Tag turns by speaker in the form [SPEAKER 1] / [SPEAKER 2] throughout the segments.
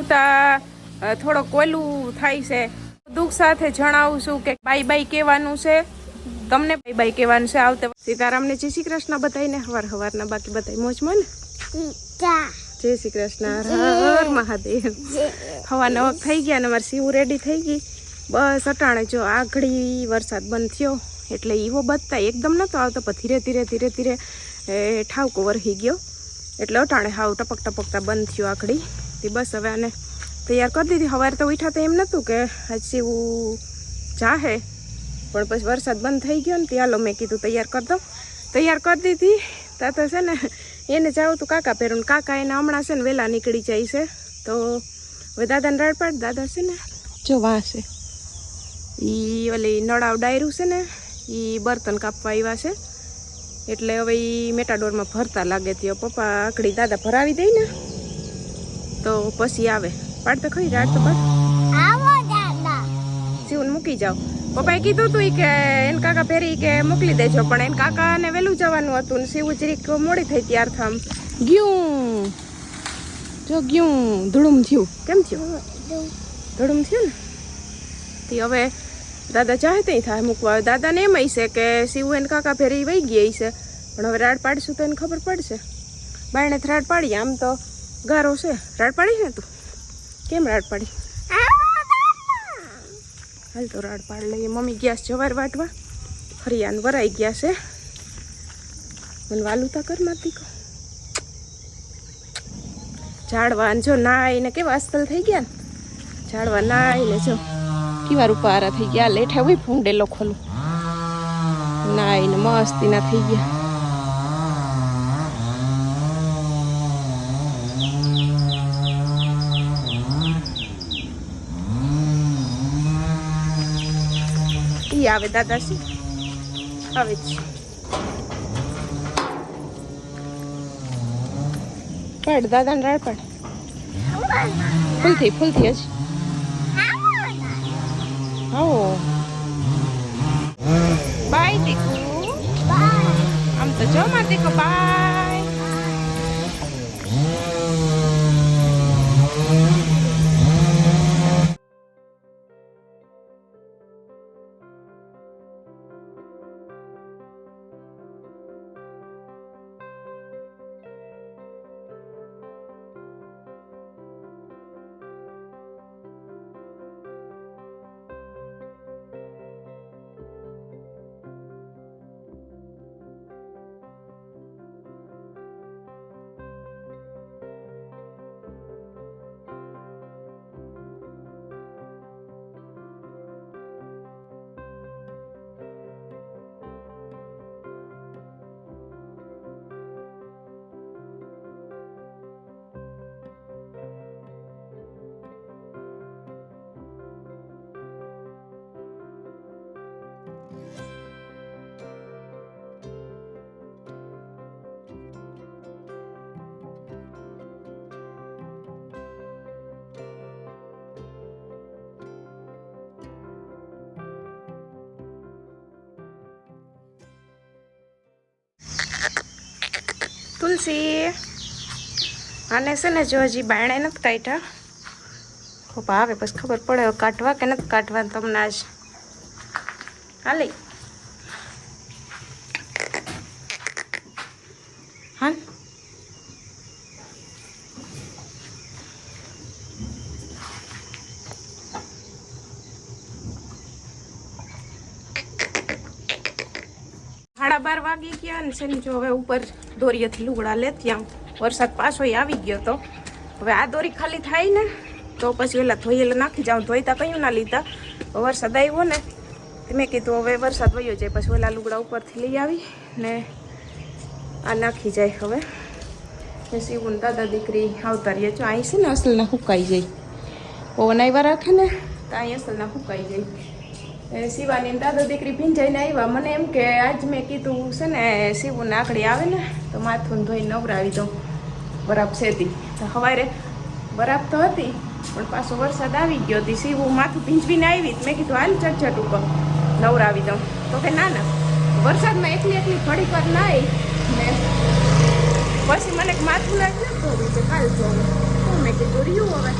[SPEAKER 1] આવતા થોડો થોડોક ઓલું થાય છે. દુઃખ સાથે જણાવું છું કે બાય બાય કહેવાનું છે. તમને બાય બાય કહેવાનું છે. આવતા સીતારામને જય શ્રી કૃષ્ણ બતાવીને હવાર હવારના બાકી બધા મોજમાં ને જય શ્રી કૃષ્ણ. હર મહાદેવ. હવા નવક થઈ ગયા ને મારે સીવું રેડી થઈ ગઈ. બસ અટાણે જો આઘડી વરસાદ બંધ થયો એટલે ઈવો બધતા એકદમ નતો આવતો પણ ધીરે ધીરે ધીરે ધીરે ઠાવકો વરહી ગયો. એટલે અટાણે હાવ ટપક ટપકતા બંધ થયો આખડી તે બસ હવે આને તૈયાર કરી દીધી. સવારે તો ઉઠા તો એમ નહોતું કે હજી સીવું જાહે. પણ પછી વરસાદ બંધ થઈ ગયો ને ત્યાં મેં કીધું તૈયાર કરી દો તૈયાર કરી દીધી. ત્યાં તો છે ને, એને જાઉં તું કાકા પહેરું કાકા એને હમણાં છે ને વહેલા નીકળી જાય છે. તો હવે દાદાને રાડ પાડ દાદા છે ને, જો વાં છે. એ ઓલી નળાવ ડાયરું છે ને એ બર્તન કાપવા આવ્યા છે. એટલે હવે એ મેટાડોરમાં ભરતા લાગે ત્યાં પપ્પા આકડી દાદા ભરાવી દઈ ને. તો પછી આવે. પાડ તો ખરી રાડ તો પાડ જીવન મૂકી જાઓ. પપ્પાએ કીધું તું કે એને કાકા ફેરી કે મોકલી દેજો પણ એને કાકાને વહેલું જવાનું હતું ને શિવ જરીક મોડી થઈ ત્યાર થામ. ગયું. જો ગયું. ધૂળુમ થયું. કેમ થયું? ધૂળુમ થયું ને? તે હવે દાદા ચાહે ત્યાં થાય મૂકવા. આવે દાદાને એમ હશે કે શિવ એને કાકા ફેરી વહી ગઈ છે પણ હવે રાડ પાડશું તો એને ખબર પડશે. બાયણે રાડ પાડીએ આમ તો. ગારો છે. રાડ પાડી ને તું? કેમ રાડ પાડી? હાલ તો રાડ પાડી લઈએ. મમ્મી ગયા છે જવાર વાટવા. ફરિયાન વરાઈ ગયા છે. મને વાલુતા કર માતી કહો. ઝાડવા ને જો નાઈને કેવા અસ્તલ થઈ ગયા ને? ઝાડવા નાઈને જો કેવા રૂપારા થઈ ગયા. લેઠા હોય ફૂંડેલો ખોલું. નાઈને મસ્તીના થઈ ગયા. ઈ આવે દાદાશ્રી આવે જ પાડ, દાદાને રાડ પાડ. ફૂલ થઈ ફૂલ થઈ હજી. આવો. બાય દીકુ. આમ તો જો માં દીકુ, બાય. તુલસી આને છે ને જો હજી બાયણે નથી કાઢ્યા. ખૂબ આવે, પછી ખબર પડે કાઢવા કે નથી કાઢવા તમને આજ. હાલી. સાડા બાર વાગી ગયા અને છે જો હવે ઉપર દોરીએથી લુગડા લેતી આમ વરસાદ પાછો આવી ગયો તો. હવે આ દોરી ખાલી થાય ને, તો પછી ઓલા ધોયેલા નાખી જાઉં. ધોઈતા કયું ના લીધા. વરસાદ આવ્યો ને મેં કીધું હવે વરસાદ વયો જાય, પછી ઓલા લુગડા ઉપરથી લઈ આવી ને આ નાખી જાય હવે. ને સીવું દાદા દીકરી આવતા રહીએ છો અહીં છે ને અસલના હુકાઈ જાય. પવન આવ્યા રાખે ને, તો અહીં અસલના હુકાઈ જાય. શિવાની દાદો દીકરી ભીંજાઈને આવ્યા. મને એમ કે આજ મેં કીધું છે ને, શિવું નાકડી આવે ને, તો માથું ધોઈ નવરાવી દઉં. બરાબ શેતી તો. સવારે બરાબ તો હતી, પણ પાછો વરસાદ આવી ગયો હતી શિવું માથું ભીંજવીને આવી મેં કીધું, હાલ ચટચટ ઉપર નવરાવી દઉં. તો કે ના ના. વરસાદમાં એકલી એકલી વાર ના નાઈ ને પછી મને માથું લાગ ન ધોવી છે? કાલ ધોવું. તો મેં કીધું, રહ્યું હવે.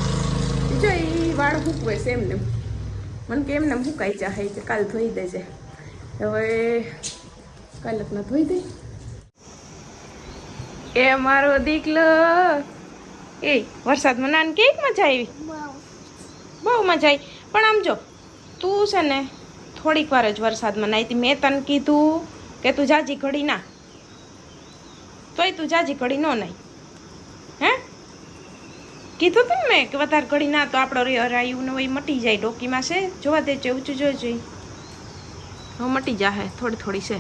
[SPEAKER 1] વાળ સૂકવે છે એમને. મને કે એમને જા જાય કે કાલ ધોઈ દેજે. હવે કાલે ના ધોઈ દઈ. એ મારો દીકલો. એ, વરસાદમાં નાન કેક મજા આવી? બહુ મજા આવી. પણ આમ જો, તું છે ને, થોડીક વાર જ વરસાદમાં નાહી હતી. મેં તને કીધું કે તું જાજી ઘડી ના. તોય તું જાજી ઘડી ન નાહી હે? કીધું તું ને મેં કે વધારે ઘડી ના તો આપણો રાયું ને હોય મટી જાય ડોકીમાં છે. જોવા દે છે ઊંચું જોઈ હવે મટી જાહે થોડી થોડી છે.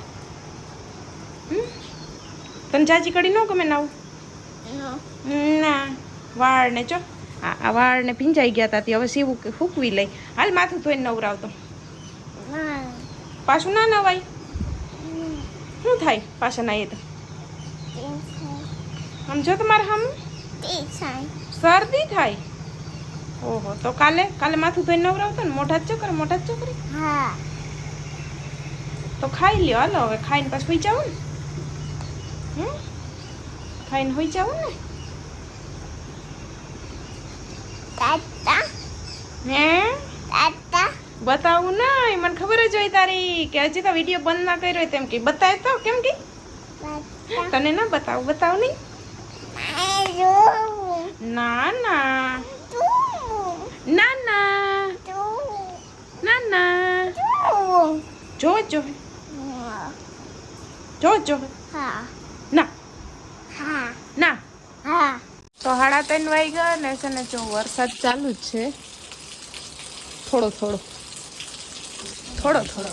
[SPEAKER 1] હમ? તને જાજી ઘડી ન ગમે નાવું? ના. વાળ ને જો આ આ વાળ ને ભીંજાઈ ગયા હતા તે હવે સીવું કે ફૂકવી લઈ. હાલ માથું ધોઈને નવરાવતો. પાછું ના નવાય? શું થાય પાછા નાઈએ તો? આમ જો તમારે હમ? શરદી થાય? ઓહો તો કાલે કાલે માથું ધોઈને નવરાવતો ને? મોઢા જ ચક્કર મોઢા જ ચક્કર તો ખાઈ લ્યો હાલો હવે ખાઈને પાછું હોઈ જાવ ને. ખાઈને હોઈ જાવ ને. હે? બતાવું ના મને ખબર જ હોય તારી કે હજી તો વીડિયો બંધ ના કર્યો તેમ કે. બતાય તો કેમ કે? તને ના બતાવું બતાવ નહીં. ના ના ના ના ના ના જો જો. જો જો. ના. હા તો હાડા ત્રણ વાગ્યા ને છે ને જો વરસાદ ચાલુ જ છે. થોડો થોડો. થોડો થોડો.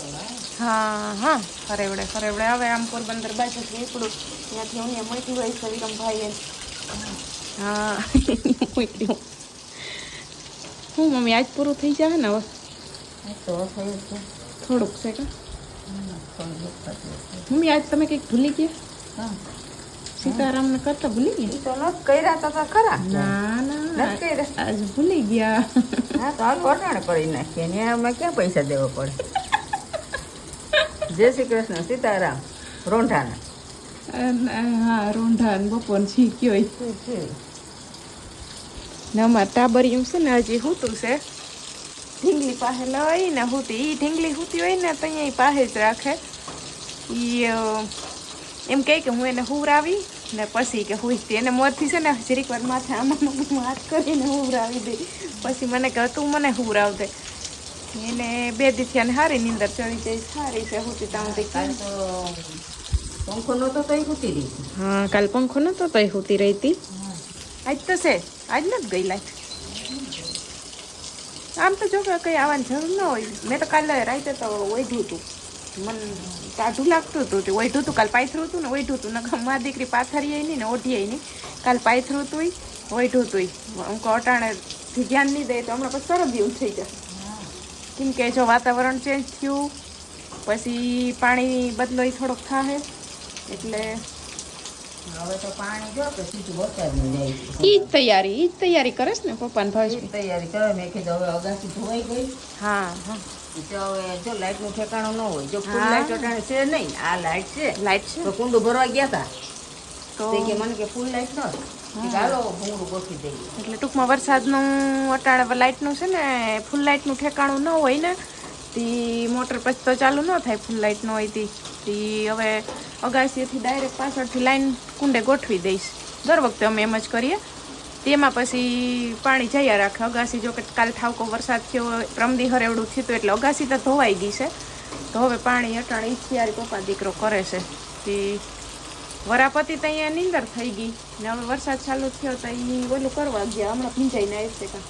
[SPEAKER 1] હા હા. ફરેવડે ફરેવડે. હવે આમ પોરબંદર બાજુ નીકળું. ત્યાંથી હું મોકલી હોય છે વિરમભાઈ હા. હું મમ્મી આજ પૂરું થઈ જાય ને હવે? થોડુંક છે કે? મમ્મી આજ તમે કંઈક ભૂલી ગયા? સીતારામ ને કરતા ભૂલી ગયા?
[SPEAKER 2] તો નથી કર્યા તો ખરા.
[SPEAKER 1] ના ના આજ ભૂલી ગયા.
[SPEAKER 2] હા તો હાલ કોટાણ કરી નાખીએ. ને અમે ક્યાં પૈસા દેવા પડે? જય શ્રી કૃષ્ણ સીતારામ રોંઢાના.
[SPEAKER 1] હા રોંઢા ને બપોર ઈ. ને અમારે ટાબરિયું છે ને હજી હુતું છે. ઢીંગલી પાસે લઈને હુતી એ ઢીંગલી હુતી હોય ને તો અહીંયા પાસે જ રાખે. એ એમ કહે કે હું એને હુવરાવી ને પછી કે હુઈતી એને મોરથી છે ને જરીક વાર માથે આમાં વાત હાથ કરીને હુવરાવી દે. પછી મને કહે તું મને હુવરાવ દે. એને બે દીથિયાને હારી નીંદર ચડી જાય સારી છે હુતી. ત્યાં
[SPEAKER 2] કાલ તો પંખો નહોતો તો હુતી રહી.
[SPEAKER 1] હા કાલ પંખો નહોતો તોય હુતી રહી હતી આજ તો છે. આજ નથી ગઈ લાઈટ આમ તો જો કઈ આવવાની જરૂર ન હોય. મેં તો કાલે રાતે તો ઓઢ્યું હતું. મન ટાઢું લાગતું હતું તે ઓઢ્યું હતું. કાલ પાથરું હતું ને ઓઢ્યું હતું. ને મારી દીકરી પાથરીએ નહીં ને ઓઢીએ નહીં. કાલ પાથરું હતું ઓઢ્યું હતું હું અટાણે ધ્યાન નહીં દે તો હમણાં પછી સરદ જેવું થઈ જાય. કેમ કે જો વાતાવરણ ચેન્જ થયું, પછી પાણી બદલો એ થોડોક થાય એટલે
[SPEAKER 2] હવે તો પાણી જો કે સીધું વરસાદમાં જાય છે.
[SPEAKER 1] ઈ જ તૈયારી ઈ જ તૈયારી કરસ ને પપ્પાને
[SPEAKER 2] એ
[SPEAKER 1] ભાઈ
[SPEAKER 2] તૈયારી કરે મેં કીધું હવે અગાસી ધોવાઈ ગઈ.
[SPEAKER 1] હા. હા.
[SPEAKER 2] તો હવે જો લાઇટનું ઠેકાણું ન હોય જો ફૂલ
[SPEAKER 1] હા.
[SPEAKER 2] લાઇટ અટાણે છે નહીં આ લાઇટ છે.
[SPEAKER 1] લાઈટ છે?
[SPEAKER 2] તો કુંડું ભરવા ગયા હતા
[SPEAKER 1] તો?
[SPEAKER 2] તે કે મને કે ફૂલ લાઇટ ન. હતી. હાલો ભૂંગળું ગોઠવી દઈએ.
[SPEAKER 1] એટલે ટૂંકમાં વરસાદનું અટાણે લાઇટનું છે ને ફૂલ લાઇટનું ઠેકાણું ન હોય ને તી મોટર પછી તો ચાલુ ન થાય ફૂલ લાઇટ ન હોય તી. હવે અગાસીએથી ડાયરેક્ટ પાછળથી લાઈન કુંડે ગોઠવી દઈશ. દર વખતે અમે એમ જ કરીએ. તેમાં પછી પાણી જયા રાખે. અગાસી જો કે કાલ ઠાવકો વરસાદ થયો, રમદી હરેવડું થયું એટલે અગાસી તો ધોવાઈ ગઈ છે. તો હવે પાણી અટાણે ત્યારે પપ્પા દીકરો કરે છે. તી વરાપતિ તો અહીંયા નીંદર થઈ ગઈ. ને હવે વરસાદ ચાલુ થયો તો એ ઓલું કરવા ગયા. હમણાં ભીંજાઈને આવશે કાં.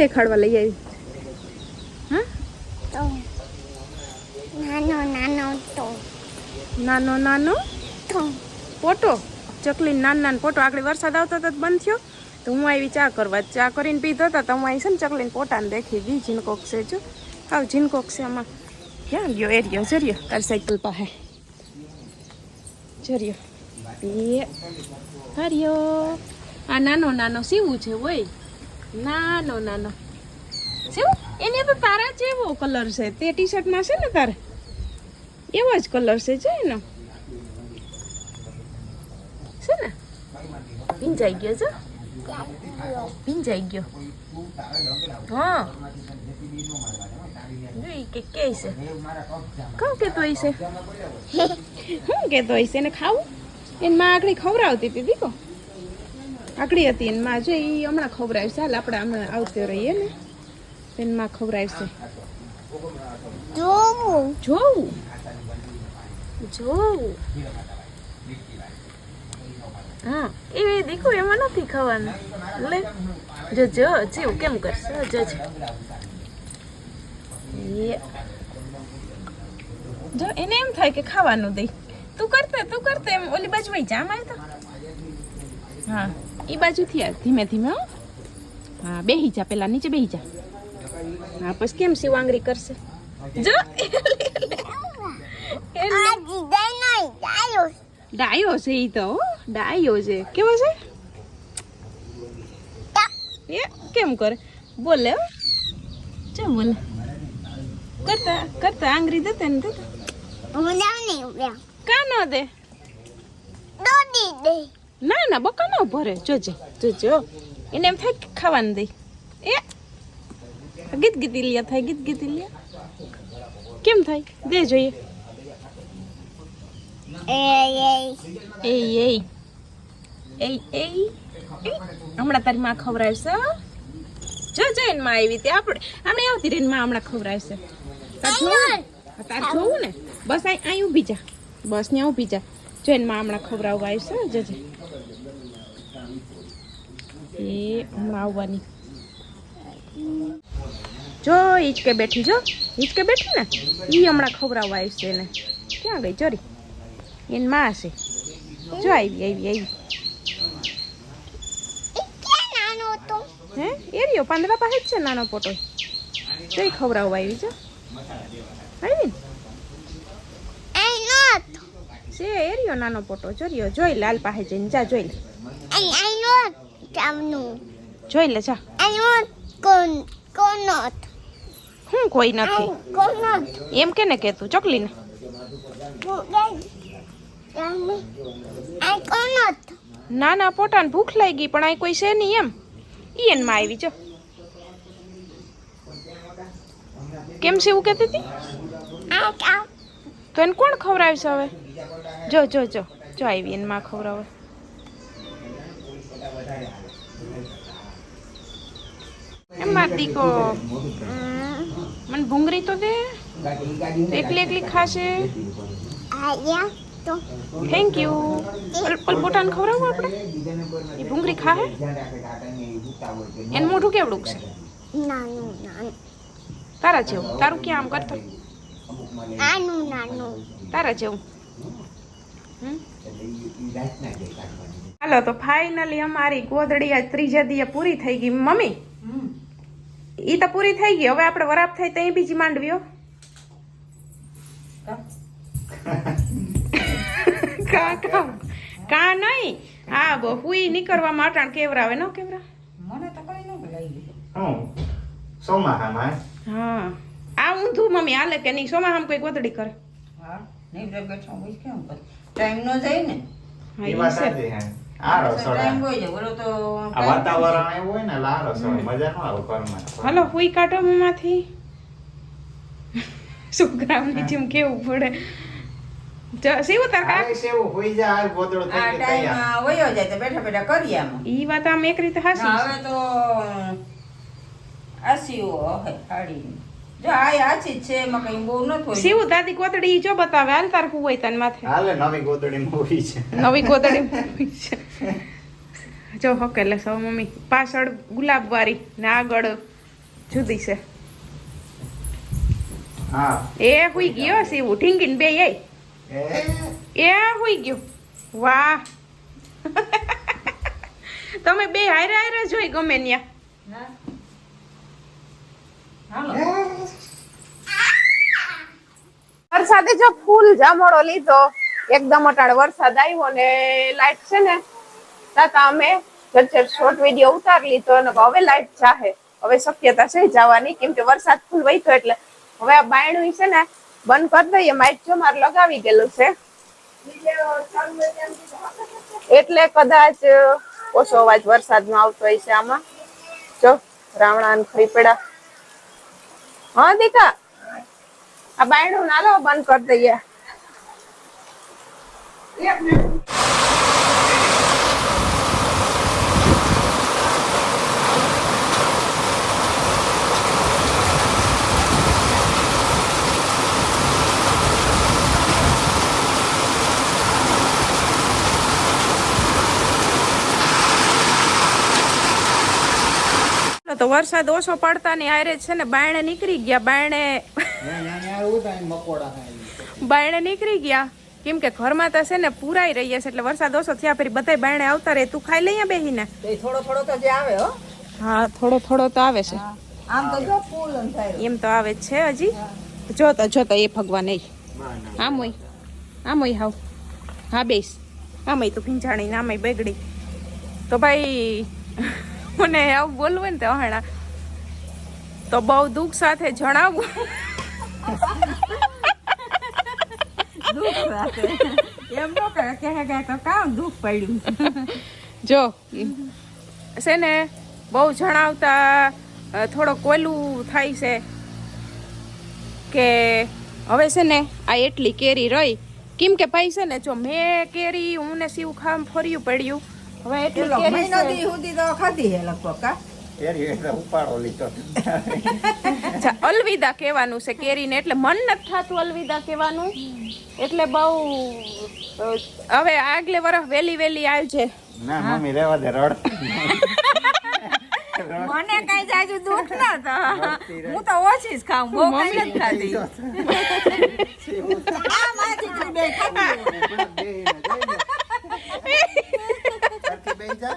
[SPEAKER 1] દેખાડવા લઈ આવી? હા?
[SPEAKER 3] નાનો નાનો તો.
[SPEAKER 1] નાનો નાનો?
[SPEAKER 3] તો.
[SPEAKER 1] પોટો ચકલી નાન નાનો પોટો આગળ વરસાદ આવતો તો બંધ થયો. તો હું આવી ચા કરવા ચા કરીને પીધો હતા તો હું આવી છે ને ચકલીને પોટાને દેખી. દી જીનકોક છે જો. આવ જીનકોક છે આમાં. ક્યાં ગયો? એરિયો જરિયો. તારી સાયકલ પાસે. જરિયો. એ હરિયો. આ નાનો નાનો સીવું છે હોય. નાનો નાનો. સીવું એને તો તારા જેવો કલર છે. તે ટી શર્ટમાં છે ને તારે? એવો જ કલર છે જો એનો. છે ને? ભીંજાઈ ગયો છે? ભીંજાઈ ગયો. હા. જોઈ કે કે છે. કોણ કેતો હશે શું કેતો હશે એને ખાવું? એને માં આગળ ખવડાવતી હતી, દીકો. આકડી હતી એમાં માં જો એ હમણાં ખવડાવશે હાલ આપણે હમણાં આવતી રહીએ ને. એને માં ખવડાવશે
[SPEAKER 3] જોવું.
[SPEAKER 1] જોવું? જોવું. હા. એ દીકુ એમાં નથી ખાવાનું. લે. જો જો જીવ કેમ કરશે? જો જો. એને એમ થાય કે ખાવાનું દઈ. તું કરતે તું કરતે એમ. ઓલી બાજુ જામ જા મારે તો. હા. એ બાજુથી આ ધીમે ધીમે હા. બેહી જા પેલા નીચે બેહી જા. હા પછી કેમ શિવાંગરી કરશે? જો
[SPEAKER 3] ડાયો.
[SPEAKER 1] છે એ તો હો. ડાયો છે. કેવો છે? એ કેમ કરે? બોલે ચમ બોલે? કરતા કરતા આંગળી દેતા ને દેતે કા ન દે?
[SPEAKER 3] દોડી દે.
[SPEAKER 1] ના ના બકા ન ભરે. જોજે જોજો એને એમ થાય ખાવાનું દઈ. એ ગીત ગીતી લ્યા થાય ગીત ગીતી લ્યા. કેમ થાય? દે જોઈએ.
[SPEAKER 3] એ એ
[SPEAKER 1] એ. એ હમણાં તારી માં ખવડાવશે જો જો એની માં આવી તે આપણે આપણે આવતી રહીને માં હમણાં ખવરાવશે તાર જોવું ને? હા, તાર જોવું ને? બસ અહીં અહીં ઊભી જા. બસ ત્યાં ઊભી જા. જો એને માં હમણાં ખવડાવવા આવશે જજે એ હમણાં આવવાની. જો હિચકે બેઠી, જો. હિચકે બેઠી ને? એ હમણાં ખવડાવવા આવશે એને. ક્યાં ગઈ? ચોરી. એને માં હશે. જો, આવી આવી આવી.
[SPEAKER 3] એ
[SPEAKER 1] હે એરિયો પાંદડા પાસે જ છે નાનો પોટો. જોઈ ખવડાવવા આવી, જો. આવી ને? છે એરિયો નાનો પોટો. જોરિયો જોઈ લાલ પાસે જઈને જા જોઈ લે. જોઈ લે જા. હું કોઈ નથી. એમ કેને કેતું ચોકલીને.
[SPEAKER 3] ના
[SPEAKER 1] ના પોટાને ભૂખ લાગી પણ અહીં કોઈ છે નહીં એમ. ઈ એનમાં આવી જો. કેમ છે એવું કહેતી હતી? તો એને કોણ ખવડાવશે હવે? જો જો જો. જો આવી એને માં ખવડાવે એમ માર દીકો. મને ભૂંગળી તો દે. એકલી એકલી ખાશે.
[SPEAKER 3] આયા તો.
[SPEAKER 1] થેન્ક યુ પલ પોતાને ખવડાવું આપણે? એ ભૂંગળી ખાહે? એનું મોઢું કેવડું છે? તારા જેવું. તારું ક્યાં આમ કરતો? તારા જેવું? હાલો તો ફાઇનલી અમારી ગોદડી આજ ત્રીજા દિવસે પૂરી થઈ ગઈ. મમ્મી ઈ તો પૂરી થઈ ગઈ. હવે આપણે વરાપ થાય તો બીજી માંડવીઓ. કા? કા કા? નહીં? હા બહુ હુઈ નીકળવા માટાણ કેવરાવે ન કેવરા?
[SPEAKER 2] મને તો કઈ ન લાગી
[SPEAKER 4] હું?
[SPEAKER 1] આ ઊંધું મમ્મી હાલે કે નહીં? સોમાહામ આમ કોઈ ગોદડી કરે?
[SPEAKER 2] હા. નહીં બેઠો કેમ કરે? ટાઈમ ન જાય ને.
[SPEAKER 4] એ વાત
[SPEAKER 1] છે.
[SPEAKER 4] સાચી હે
[SPEAKER 1] હાલો હુઈ કાઢો મોંમાંથી. છોકરાઓને જેમ કેવું પડે. જો શિવ તાર કા
[SPEAKER 4] સેવું હોઈ જાય આ ગોદડો થઈ
[SPEAKER 2] આ ટાઈમ વયો જાય તો બેઠા બેઠા કરી આમ.
[SPEAKER 1] ઈ વાત આમ એક રીતે હાસી
[SPEAKER 2] હવે તો આસીઓ હે હાડી. જો આ આછી છે એમાં કઈ બહુ ન થોય.
[SPEAKER 1] શિવ દાદી કોતડી જો બતાવે. હાલ તાર હું હોય તન માથે.
[SPEAKER 4] હાલે નવી ગોદડી મૂવી છે.
[SPEAKER 1] નવી કોતડી મૂકી છે. જો હકેલે સૌ મમ્મી. પાછળ ગુલાબ વાળી ને આગળ જુદી છે.
[SPEAKER 4] હા.
[SPEAKER 1] એ હુઈ ગયો શિવ ઢીંગીને બે એ
[SPEAKER 4] એ
[SPEAKER 1] એ હુઈ ગયો. વાહ. તમે બે હારે હારે જોઈ ગમે ન્યા.
[SPEAKER 2] હા. હાલો.
[SPEAKER 1] વરસાદે જો ફૂલ જામોડો લીધો, એકદમ અટાળ વરસાદ આવ્યો ને લાઈટ છે ને, તાતા અમે જર્જર શોર્ટ વીડિયો ઉતારી લીધો અને હવે લાઈટ ચાહે હવે શક્યતા છે જવાની, કેમ કે વરસાદ ફૂલ વહીતો એટલે. હવે આ બાયણું છે ને, બંધ કરી દઈએ, માઇક જો મારે લગાવી ગયેલું છે. એટલે કદાચ ઓછો અવાજ વરસાદનો આવતો હોય છે આમાં. જો રાવણા ને ખરીપેડા હા, દીકા આ બાયણું ના લો બંધ કરી દઈએ. તો વરસાદ ઓછો પડતા ની આયરે છે ને બાયણે નીકળી ગયા, બાયણે બાયણે નીકળી ગયા. કેમ કે ઘરમાં તો છે ને પુરાઈ રહી છે એટલે વરસાદ ઓછો થયા પછી બધાય બાયણે આવતા રહે. તું ખાઈ લઈએ બેહીને.
[SPEAKER 2] થોડો થોડો તો જે આવે હો.
[SPEAKER 1] હા થોડો થોડો તો આવે છે.
[SPEAKER 2] આમ તો જો ફૂલ થાય.
[SPEAKER 1] એમ તો આવે છે હજી. જોતા જોતા એ ભગવાન એ. આમ હોય હાવ. હા બેસ. આમય તું ભીંજાણી ને આમય બગડી. તો ભાઈ મને આવું બોલવું ને તો હણા. તો બહુ દુઃખ સાથે જણાવું.
[SPEAKER 2] દુઃખ રાખે એમ તો કે કે કામ દુઃખ પડ્યું.
[SPEAKER 1] જો છે ને બહુ જણાવતા થોડો કોયલું થાય છે કે હવે છે ને આ એટલી કેરી રહી. કેમ કે ભાઈ છે ને જો મેં કેરી હું ને શિવ ખામ ફર્યું પડ્યું. હવે એટલી કેરી
[SPEAKER 2] સુધી તો ખાધી હે લગભગ કા
[SPEAKER 4] ઉપાડો લીધો.
[SPEAKER 1] અચ્છા, અલવિદા કહેવાનું છે કેરીને એટલે મન નથી થતું અલવિદા કહેવાનું? એટલે બહુ હવે આગલે વર્ષ વેલી વેલી આવજે.
[SPEAKER 4] ના મમ્મી રેવા દે રડ.
[SPEAKER 2] મને કઈ જાજુ દુઃખ ના તો હું તો ઓછી જ ખાઉં બહુ કઈ નથી ખાતી આ દીકરી બે
[SPEAKER 4] સરખી બેહી જા.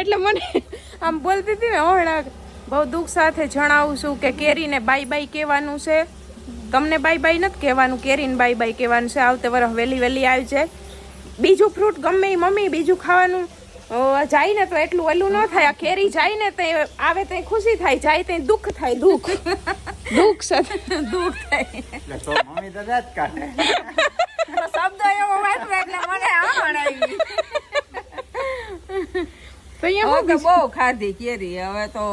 [SPEAKER 2] એટલે
[SPEAKER 1] મને આમ બોલતી હતી ને હમણાં બહુ દુઃખ સાથે જણાવું છું કે કેરીને બાય બાય કહેવાનું છે. તમને બાય બાય નથી કહેવાનું કેરીને બાય બાય કહેવાનું છે. આવતે વરસ વહેલી વહેલી આવી જાય. બીજું ફ્રૂટ ગમે મમ્મી બીજું ખાવાનું. જાય ને તો એટલું ઓલું ન થાય. આ કેરી જાય ને તે આવે તે ખુશી થાય જાય તે દુઃખ થાય દુઃખ. દુઃખ સાથે
[SPEAKER 2] દુઃખ થાય. શબ્દ એવો વાંચવા એટલે મને આમણ આવી
[SPEAKER 1] તો અહીંયા
[SPEAKER 2] હવે તો બહુ ખાધી કેરી. હવે તો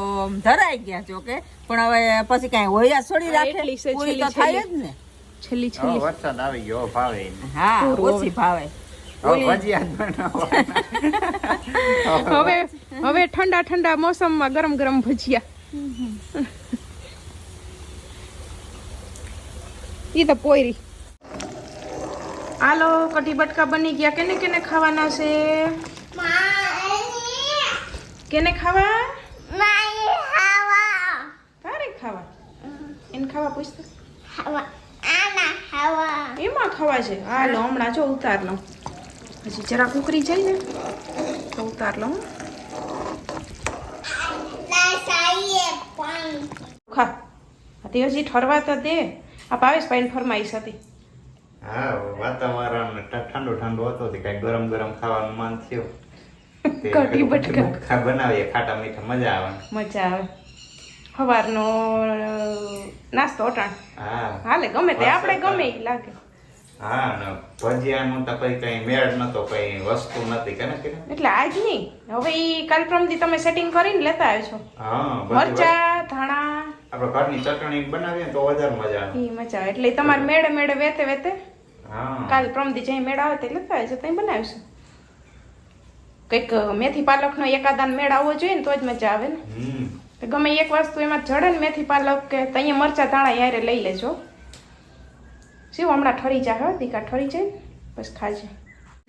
[SPEAKER 2] ધરાઈ ગયા છો કે? પણ હવે પછી કઈ હોય છોડી રાખે? પૂરી તો થાય જ ને?
[SPEAKER 1] છેલ્લી છેલ્લી.
[SPEAKER 4] વરસાદ આવી ગયો ભાવે.
[SPEAKER 2] હા ઓછી ભાવે.
[SPEAKER 4] હવે ભજીયા જ બનાવવાના.
[SPEAKER 1] હવે હવે ઠંડા ઠંડા મોસમમાં ગરમ ગરમ ભજીયા. ઈ તો પોયરી. હાલો કઢી બટકા બની ગયા. કેને કેને ખાવાના છે? કેને ખાવા? તારે ખાવા? એને ખાવા પૂછતા. એમાં ખાવા છે? હાલો હમણાં જો ઉતાર લઉં. પછી જરા કુકરી જાય ને તો ઉતાર લઉં. ખા. તે હજી ઠરવા તો. દે આ ભાવેશભાઈ ફરમાઈશ હતી.
[SPEAKER 4] હા વાતાવરણ ઠંડો ઠંડુ ઠંડુ હતું તે કઈ ગરમ ગરમ ખાવાનું મન થયું.
[SPEAKER 1] કઢી બટકા.
[SPEAKER 4] બનાવીએ ખાટા મીઠા મજા આવે.
[SPEAKER 1] મજા આવે. સવારનો નાસ્તો અટાણ.
[SPEAKER 4] હા.
[SPEAKER 1] હાલે ગમે તે આપણે ગમે ઈ લાગે.
[SPEAKER 4] હા ને ભજીયાનું તો કઈ કઈ મેળ નતો કઈ વસ્તુ નથી કે ને
[SPEAKER 1] એટલે આજ નહીં. હવે ઈ કાર્યક્રમથી તમે સેટિંગ કરીને લેતા આવ્યો છો
[SPEAKER 4] હા
[SPEAKER 1] મરચા ધાણા.
[SPEAKER 4] આપણે ઘરની ચટણી બનાવીએ તો વધારે મજા આવે.
[SPEAKER 1] ઈ મજા આવે. એટલે તમારે મેળે મેળે વેતે વેતે
[SPEAKER 4] હા.
[SPEAKER 1] કાલ પ્રમદી જઈ મેળ આવે તે લેતા આવજો ત્યાં બનાવીશું. કંઈક મેથી પાલકનો એકાદાન મેળ આવવો જોઈએ ને તો જ મજા આવે ને. ગમે એક વસ્તુ એમાં જડે ને મેથી પાલક કે અહીંયા મરચા ધાણા યારે લઈ લેજો. શું હમણાં ઠરી જાય હો દીકા ઠરી જાય બસ ખાજે.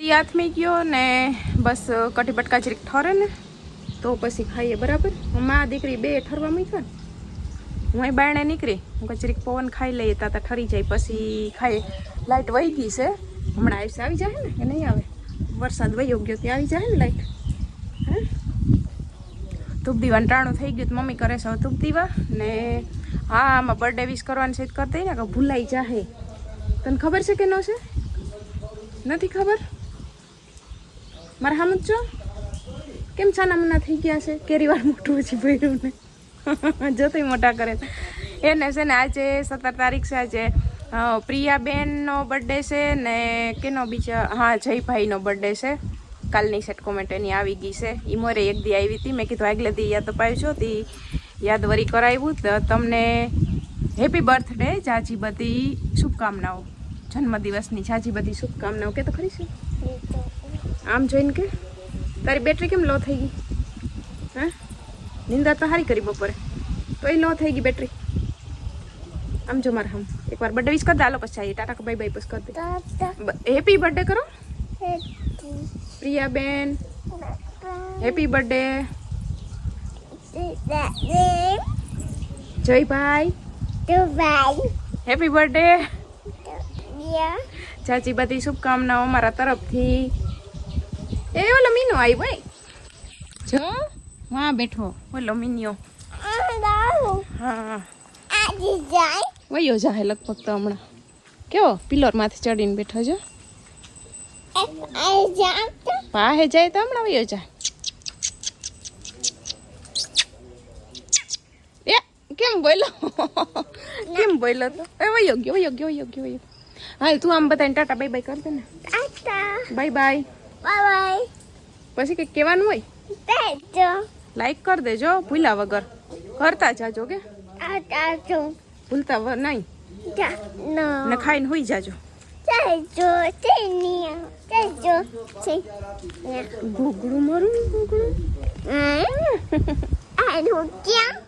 [SPEAKER 1] દી હાથમી ગયો ને બસ કઢી બટકા જરીક ઠરે ને તો પછી ખાઈએ બરાબર? મા દીકરી બે ઠરવા મૂક્યો ને હું અહીં બાયણે નીકળી હું કચરીક પવન ખાઈ લઈએ તાતા ઠરી જાય પછી ખાઈએ. લાઇટ વહી ગઈ છે હમણાં આવશે આવી જાય ને કે નહીં આવે. વરસાદ વયો ગયો ત્યાં આવી જાય ને લાઇટ હે? ધૂપ દીવાનું ટાણું થઈ ગયું મમ્મી કરે છે ધૂપ દીવા ને હા, આમાં બર્થડે વિશ કરવાની છે કરતી ને, કે ભૂલાઈ જાહે. તને ખબર છે કે ન છે? નથી ખબર? મારે હામ છો? કેમ છાના મના થઈ ગયા છે? કેરીવાર મોટું પછી ભર્યું ને. જોતોય મોટા કરે. એને છે ને આજે સત્તર તારીખ છે, આજે પ્રિયાબેનનો બર્થડે છે ને કેનો બીજા, હા, જયભાઈનો બર્થડે છે. કાલની સેટ કોમેન્ટ એની આવી ગઈ છે. એ મોરે એક દી આવી હતી. મેં કીધું, આગલે દી યાદ અપાવી છો તી યાદ વરી કરાવ્યું તો તમને હેપી બર્થડે જાજી બધી શુભકામનાઓ. જન્મદિવસની જાજી બધી શુભકામનાઓ. કે તો ખરી છે? આમ જોઈને કે? તારી બેટરી કેમ લો થઈ ગઈ? હા? નિંદા તો સારી કરી બપોરે. તો એ લો થઈ ગઈ બેટરી આમ જો મારે હમ એકવાર બર્થડે વિશ કરી દે આલો પછી આવીએ ટાટા બાય બાય પછી કરી
[SPEAKER 3] Tata.
[SPEAKER 1] દે હેપી બર્થડે કરો
[SPEAKER 3] Happy.
[SPEAKER 1] Priyaben happy birthday
[SPEAKER 3] Is that name?
[SPEAKER 1] જયભાઈ
[SPEAKER 3] Dubai.
[SPEAKER 1] Happy birthday
[SPEAKER 3] Yeah.
[SPEAKER 1] ચાચી બધી શુભકામનાઓ અમારા તરફથી એ ઓલો મીનો આવી ભાઈ જો વાં બેઠો ઓલો મીનિયો
[SPEAKER 3] Hello.
[SPEAKER 1] હા
[SPEAKER 3] I design.
[SPEAKER 1] વયો જાહે લગભગ તો હમણાં. કેવો? પિલરમાંથી ચડીને બેઠો
[SPEAKER 3] છો.
[SPEAKER 1] પાહે જાય તો હમણાં વયો જાય. એ કેમ બોલો કેમ બોલો તો? એ વયો ગયો વયો ગયો વયો ગયો વયો હાલ તું આમ બધાને ટાટા બાય બાય કર દે ને. Bye bye.
[SPEAKER 3] Bye bye.
[SPEAKER 1] પછી કંઈક કહેવાનું હોય. લાઈક કરી દેજો ભૂલા વગર. કરતા જાજો કે
[SPEAKER 3] Tata.
[SPEAKER 1] ભૂલતા વ- નહીં. ને ખાઈને હોઈ જાજો. ઘૂગડું મારું ઘૂગડું
[SPEAKER 3] Mm. Don't care.